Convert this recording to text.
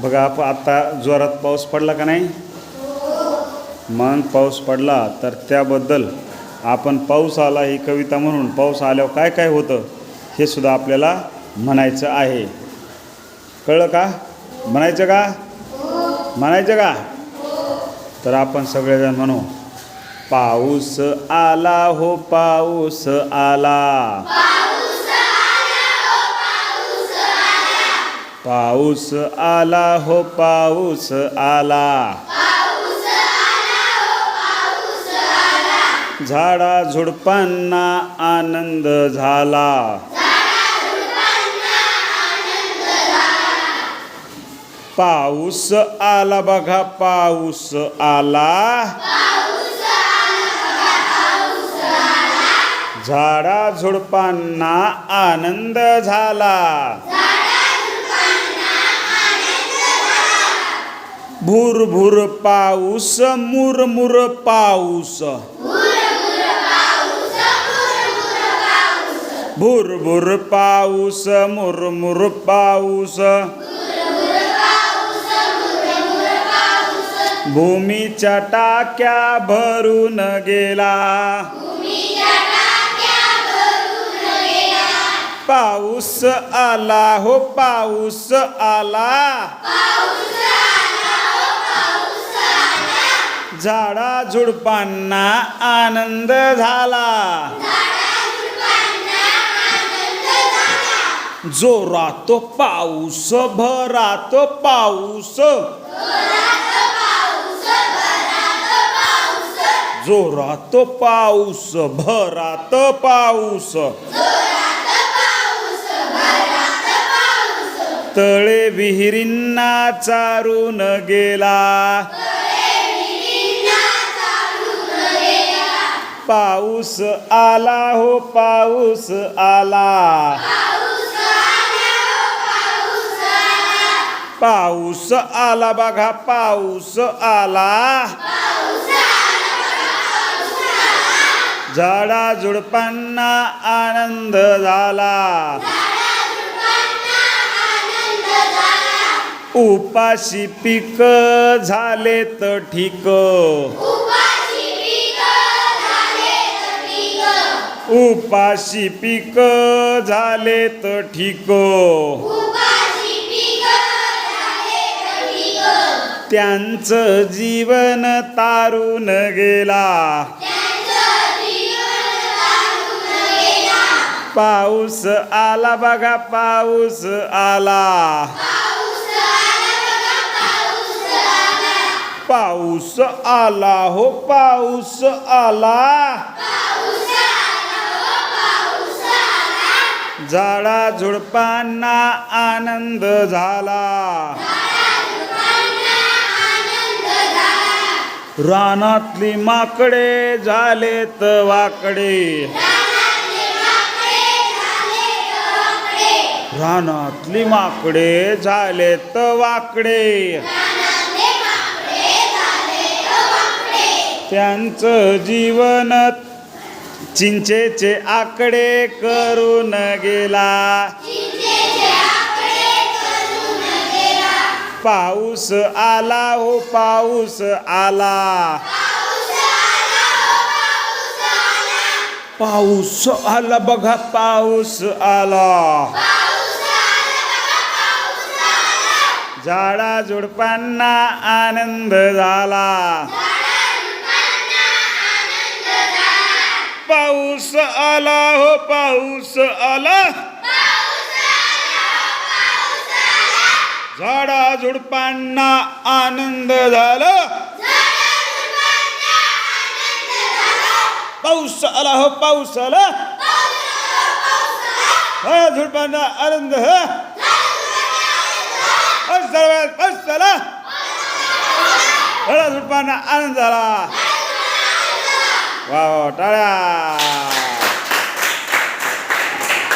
बघा आप आता जोरात पाऊस पडला का नाही? मग पाऊस पडला तर त्याबद्दल आपण पाऊस आला ही कविता म्हणून. पाऊस आल्यावर काय काय होतं हे सुद्धा आपल्याला म्हणायचं आहे. कळलं का? म्हणायचं का? म्हणायचं का? तर आपण सगळेजण म्हणू पाऊस आला हो पाऊस आला. पाऊस आला हो पाऊस आला. झाडा झुडपांना आनंद झाला. पाऊस आला बघा पाऊस आला. झाडा झुडपांना आनंद झाला. भूर भूर पाऊस मुरमुर पाऊस. भूर भूर पाऊस मुरमुर पाऊस. भूमीच्या टाक्या भरून गेला. पाऊस आला हो पाऊस आला. झाडा झुडपांना आनंद झाला. जोरात पाऊस भरात पाऊस. जोरात पाऊस भरात पाऊस. तळे विहिरींना चारून गेला. पाऊस आला हो पाऊस आला. पाऊस आला बघा पाऊस आला. झाडा झुडपांना आनंद झाला. उपाशी पीक तर ठीक. उपाशी पीक झालेत ठीक. त्यांचं जीवन तारून गेला. पाऊस आला बघा पाऊस आला. पाऊस आला हो पाऊस आला. झाडा झुडपांना आनंद झाला. रानातली माकडे झालेत वाकडे. रानातली माकडे झालेत वाकडे. त्यांचं जीवन चिंचेचे आकडे करून गेला. पाऊस आला हो पाऊस आला. पाऊस आला बघा पाऊस आला. झाडा झुडपांना आनंद झाला. पाऊस आला हो पाऊस आला. झाडा झुडपांना आनंद झाला. पाऊस आला हो पाऊस आला. झाडा झुडपांना आनंद हो. पाऊस झाला झाडा झुडपांना आनंद झाला. वा टाळ्या.